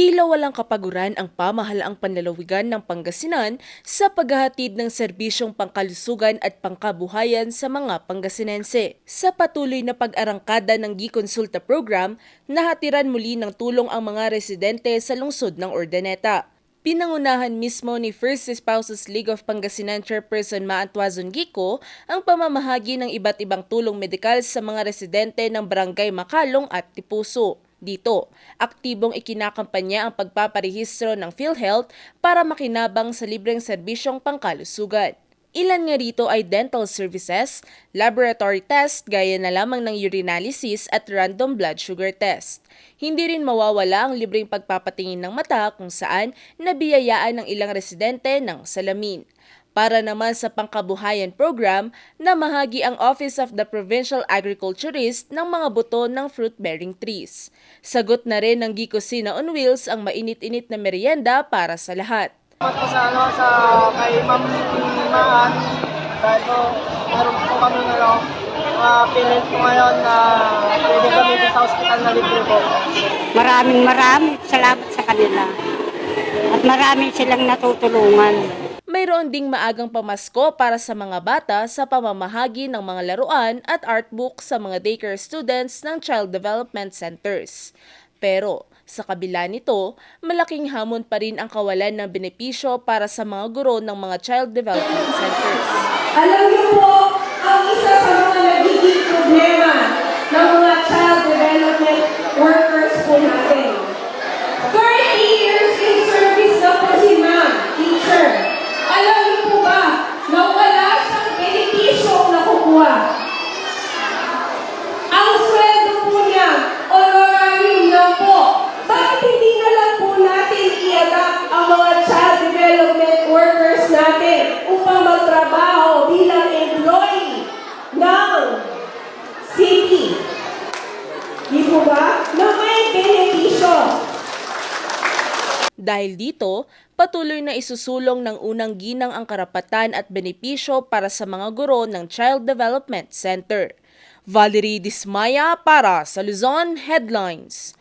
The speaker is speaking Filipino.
Tila walang kapaguran ang pamahalaang panlalawigan ng Pangasinan sa paghahatid ng serbisyong pangkalusugan at pangkabuhayan sa mga Pangasinense. Sa patuloy na pag-arangkada ng Gikonsulta program, nahatiran muli ng tulong ang mga residente sa lungsod ng Ordaneta. Pinangunahan mismo ni First Spouses League of Pangasinan Chairperson Maantuazon Gico ang pamamahagi ng iba't ibang tulong medikal sa mga residente ng Barangay Makalong at Tipuso. Dito, aktibong ikinakampanya ang pagpaparehistro ng PhilHealth para makinabang sa libreng serbisyong pangkalusugan. Ilan nga rito ay dental services, laboratory test gaya na lamang ng urinalysis at random blood sugar test. Hindi rin mawawala ang libreng pagpapatingin ng mata kung saan nabiyayaan ng ilang residente ng salamin. Para naman sa pangkabuhayan program, namahagi ang Office of the Provincial Agriculturist ng mga buto ng fruit-bearing trees. Sagot na rin ng Gicosina on Wheels ang mainit-init na merienda para sa lahat. Salamat po sa ano sa kay Ma'am Maan dahil po meron po kami ano uh, pinil po ngayon na pwede kami sa ospital na libre po. Maraming maraming salamat sa kanila. At marami silang natutulungan. Mayroon ding maagang pamasko para sa mga bata sa pamamahagi ng mga laruan at artbook sa mga daycare students ng Child Development Centers. Pero sa kabila nito, malaking hamon pa rin ang kawalan ng benepisyo para sa mga guro ng mga Child Development Centers. Alam niyo po, upang magtrabaho bilang employee ng city? Di po ba? Na may benepisyo. Dahil dito, patuloy na isusulong ng unang ginang ang karapatan at benepisyo para sa mga guro ng Child Development Center. Valerie Dismaya para sa Luzon Headlines.